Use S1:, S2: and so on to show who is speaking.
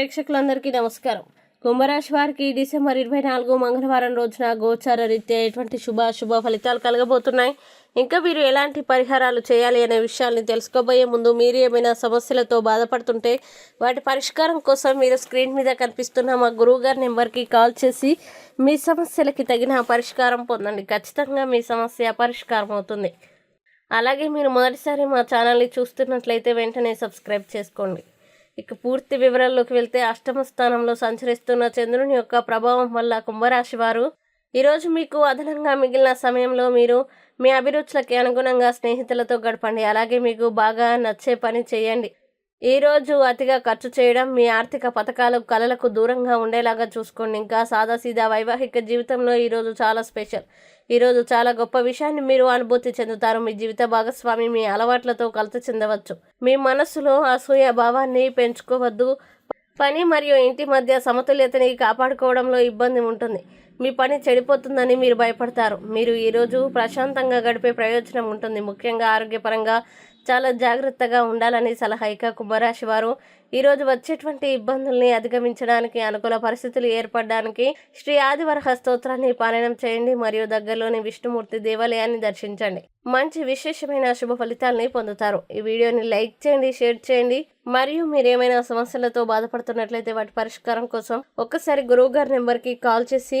S1: ప్రేక్షకులందరికీ నమస్కారం. కుంభరాశి వారికి డిసెంబర్ ఇరవై నాలుగు మంగళవారం రోజున గోచార రీత్యా ఎటువంటి శుభాశుభ శుభ ఫలితాలు కలగబోతున్నాయి? ఇంకా మీరు ఎలాంటి పరిహారాలు చేయాలి అనే విషయాల్ని తెలుసుకోబోయే ముందు మీరు ఏమైనా సమస్యలతో బాధపడుతుంటే వాటి పరిష్కారం కోసం మీరు స్క్రీన్ మీద కనిపిస్తున్న మా గురువుగారి నెంబర్కి కాల్ చేసి మీ సమస్యలకి తగిన పరిష్కారం పొందండి. ఖచ్చితంగా మీ సమస్య పరిష్కారం అవుతుంది. అలాగే మీరు మొదటిసారి మా ఛానల్ని చూస్తున్నట్లయితే వెంటనే సబ్స్క్రైబ్ చేసుకోండి. ఇక పూర్తి వివరాల్లోకి వెళ్తే అష్టమ స్థానంలో సంచరిస్తున్న చంద్రుని యొక్క ప్రభావం వల్ల కుంభరాశి వారు. ఈరోజు మీకు అదనంగా మిగిలిన సమయంలో మీరు మీ అభిరుచులకి అనుగుణంగా స్నేహితులతో గడపండి. అలాగే మీకు బాగా నచ్చే పని చేయండి. ఈ రోజు అతిగా ఖర్చు చేయడం మీ ఆర్థిక పథకాలు కళలకు దూరంగా ఉండేలాగా చూసుకోండి. ఇంకా సాదాసీదా వైవాహిక జీవితంలో ఈరోజు చాలా స్పెషల్. ఈరోజు చాలా గొప్ప విషయాన్ని మీరు అనుభూతి చెందుతారు. మీ జీవిత భాగస్వామి మీ అలవాట్లతో కలత చెందవచ్చు. మీ మనస్సులో అసూయ భావాన్ని పెంచుకోవద్దు. పని మరియు ఇంటి మధ్య సమతుల్యతని కాపాడుకోవడంలో ఇబ్బంది ఉంటుంది. మీ పని చెడిపోతుందని మీరు భయపడతారు. మీరు ఈరోజు ప్రశాంతంగా గడిపే ప్రయోజనం ఉంటుంది. ముఖ్యంగా ఆరోగ్యపరంగా చాలా జాగ్రత్తగా ఉండాలని సలహా ఇక కుంభరాశి వారు ఈరోజు వచ్చేటువంటి ఇబ్బందుల్ని అధిగమించడానికి అనుకూల పరిస్థితులు ఏర్పడడానికి శ్రీ ఆదివరహ స్తోత్రాన్ని పారాయణం చేయండి. మరియు దగ్గరలోని విష్ణుమూర్తి దేవాలయాన్ని దర్శించండి. మంచి విశేషమైన శుభ ఫలితాలని పొందుతారు. ఈ వీడియోని లైక్ చేయండి షేర్ చేయండి. మరియు మీరు ఏమైనా సమస్యలతో బాధపడుతున్నట్లయితే వాటి పరిష్కారం కోసం ఒక్కసారి గురువు గారి నెంబర్కి కాల్ చేసి